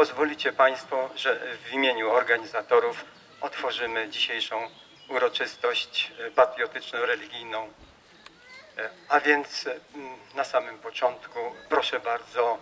Pozwolicie Państwo, że w imieniu organizatorów otworzymy dzisiejszą uroczystość e, patriotyczno-religijną. E, A więc e, na samym początku proszę bardzo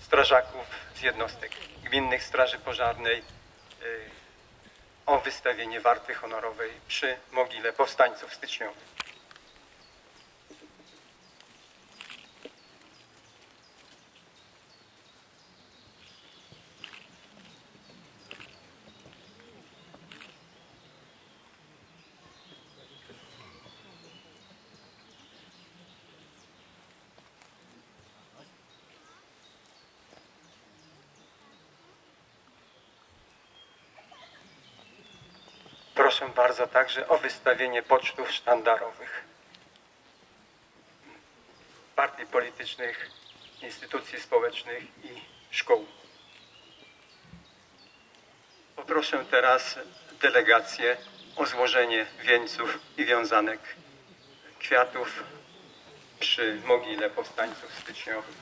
strażaków z jednostek gminnych Straży Pożarnej o wystawienie warty honorowej przy mogile powstańców styczniowych. Proszę bardzo także o wystawienie pocztów sztandarowych partii politycznych, instytucji społecznych i szkół. Poproszę teraz delegację o złożenie wieńców i wiązanek kwiatów przy mogile powstańców styczniowych.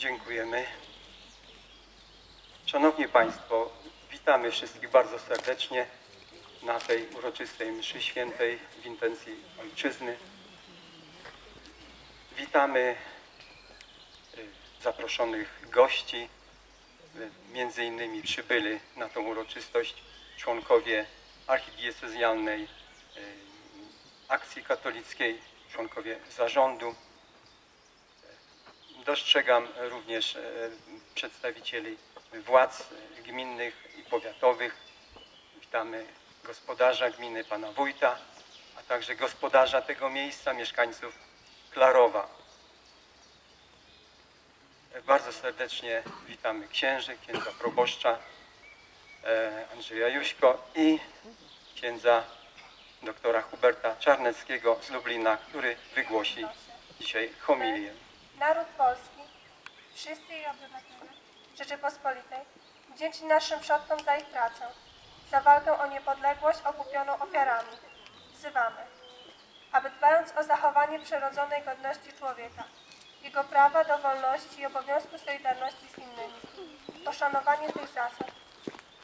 Dziękujemy. Szanowni Państwo, witamy wszystkich bardzo serdecznie na tej uroczystej mszy świętej w intencji Ojczyzny. Witamy y, zaproszonych gości. Y, Między innymi przybyli na tą uroczystość członkowie archidiecezjalnej y, akcji katolickiej, członkowie zarządu. Dostrzegam również e, przedstawicieli władz gminnych i powiatowych. Witamy gospodarza gminy, pana wójta, a także gospodarza tego miejsca, mieszkańców Klarowa. Bardzo serdecznie witamy księży, księdza proboszcza e, Andrzeja Juśko i księdza doktora Huberta Czarneckiego z Lublina, który wygłosi dzisiaj homilię. Naród polski, wszyscy jej obywatele Rzeczypospolitej Wdzięczni naszym przodkom za ich pracę, za walkę o niepodległość okupioną ofiarami. Wzywamy, aby dbając o zachowanie przyrodzonej godności człowieka, jego prawa do wolności i obowiązku solidarności z innymi, poszanowanie tych zasad,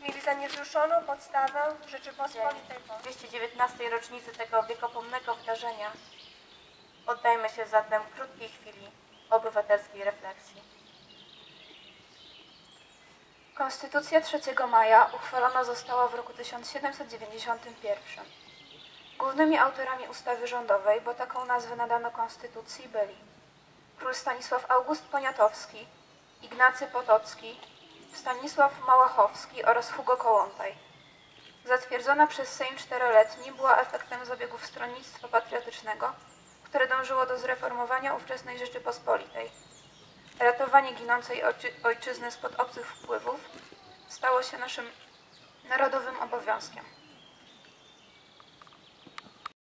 mieli za niewzruszoną podstawę Rzeczypospolitej Polskiej. 219. rocznicy tego wiekopomnego wydarzenia oddajmy się zatem krótkiej chwili obywatelskiej refleksji. Konstytucja 3 maja uchwalona została w roku 1791. Głównymi autorami ustawy rządowej, bo taką nazwę nadano konstytucji, byli król Stanisław August Poniatowski, Ignacy Potocki, Stanisław Małachowski oraz Hugo Kołłątaj. Zatwierdzona przez Sejm czteroletni była efektem zabiegów stronnictwa patriotycznego, które dążyło do zreformowania ówczesnej Rzeczypospolitej. Ratowanie ginącej ojczy- ojczyzny spod obcych wpływów stało się naszym narodowym obowiązkiem.